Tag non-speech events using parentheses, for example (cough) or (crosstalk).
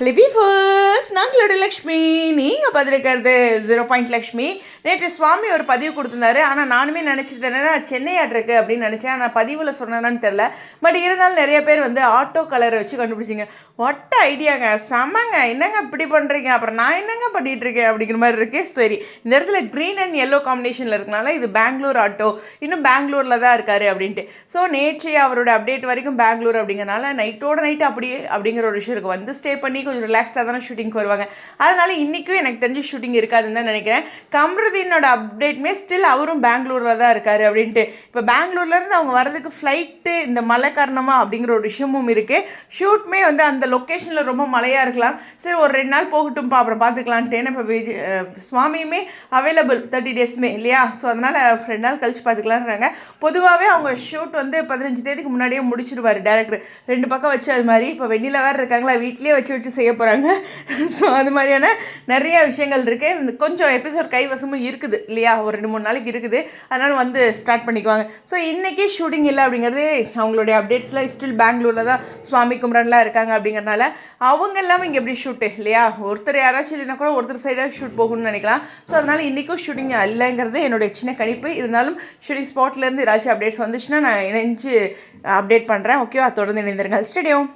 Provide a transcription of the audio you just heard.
ஹலிபி first நாங்களோட Lakshmi நீங்கள் பதிலிருக்கிறது zero point Lakshmi. நேற்று சுவாமி ஒரு பதிவு கொடுத்துருந்தாரு. ஆனால் நானுமே நினச்சிட்டு என்னன்னா சென்னை ஆட்ருக்கு அப்படின்னு நினச்சேன். ஆனால் பதிவில் சொன்னேன்னு தெரில பட் இருந்தாலும் நிறைய பேர் வந்து ஆட்டோ கலரை வச்சு கண்டுபிடிச்சிங்க. ஒட்ட ஐடியாங்க செமங்க என்னங்க இப்படி பண்ணுறீங்க அப்புறம் நான் என்னங்க பண்ணிட்டு இருக்கேன்? அப்படிங்கிற மாதிரி இருக்கு. சரி இந்த இடத்துல க்ரீன் அண்ட் எல்லோ காம்பினேஷனில் இருக்கனால இது பெங்களூர் ஆட்டோ இன்னும் பெங்களூரில் தான் இருக்காரு அப்படின்ட்டு. ஸோ நேற்றைய அவரோட அப்டேட் வரைக்கும் பெங்களூர் அப்படிங்கிறனால நைட்டோட நைட் அப்படியே அப்படிங்கிற ஒரு விஷயம் இருக்குது வந்து ஸ்டே பண்ணி கொஞ்சம் ரிலாக்ஸ்டாக தானே ஷூட்டிங்க்கு வருவாங்க. அதனால இன்றைக்கும் எனக்கு தெரிஞ்சு ஷூட்டிங் இருக்காதுன்னு தான் நினைக்கிறேன். கம்ருதீனோட அப்டேட்மே ஸ்டில் அவரும் பெங்களூரில் தான் இருக்கார் அப்படின்ட்டு. இப்போ பெங்களூர்லேருந்து அவங்க வரதுக்கு ஃப்ளைட்டு இந்த மழை காரணமாக அப்படிங்கிற ஒரு விஷயமும் இருக்குது ஷூட்மே வந்து அந்த லொக்கேஷனில் ரொம்ப மழையாக இருக்கலாம். சரி ஒரு ரெண்டு நாள் போகட்டும்ப்பா அப்புறம் பார்த்துக்கலான்ட்டு. ஏன்னா இப்போ சுவாமியுமே அவைலபிள் தேர்ட்டி டேஸ்மே இல்லையா? ஸோ அதனால் ரெண்டு நாள் கழிச்சு பார்த்துக்கலான்றாங்க பொதுவாகவே அவங்க ஷூட் வந்து பதினஞ்சு தேதிக்கு முன்னாடியே முடிச்சிருவார் டேரக்டர் ரெண்டு பக்கம் வச்சு அது மாதிரி. இப்போ வெண்ணில வேறு இருக்காங்களா? வீட்லேயே வச்சு வச்சு செய்ய போகிறாங்க ஸோ (laughs) அது மாதிரியான நிறைய விஷயங்கள் இருக்குது கொஞ்சம் எபிசோட் கைவசமும் இருக்குது. இல்லையா? ஒரு ரெண்டு மூணு நாளைக்கு இருக்குது. அதனால் வந்து ஸ்டார்ட் பண்ணிக்குவாங்க. ஸோ இன்றைக்கி ஷூட்டிங் இல்லை அப்படிங்கிறது அவங்களுடைய அப்டேட்ஸ்லாம் ஸ்டில் பெங்களூரில் தான் சுவாமி குமரன்லாம் இருக்காங்க அப்படிங்கறனால அவங்க எல்லாமே இங்கே எப்படி ஷூட்டு இல்லையா? ஒருத்தர் யாராச்சும் இல்லைனா கூட ஒருத்தர் சைடாக ஷூட் போகணும்னு நினைக்கலாம். ஸோ அதனால் இன்றைக்கும் ஷூட்டிங் இல்லைங்கிறது என்னுடைய சின்ன கணிப்பு. இருந்தாலும் ஷூட்டிங் ஸ்பாட்லேருந்து ஏதாச்சும் அப்டேட்ஸ் வந்துச்சுன்னா நான் இணைஞ்சு அப்டேட் பண்ணுறேன் ஓகேவா தொடர்ந்து இணைந்திருங்கள். ஸ்டேடியம்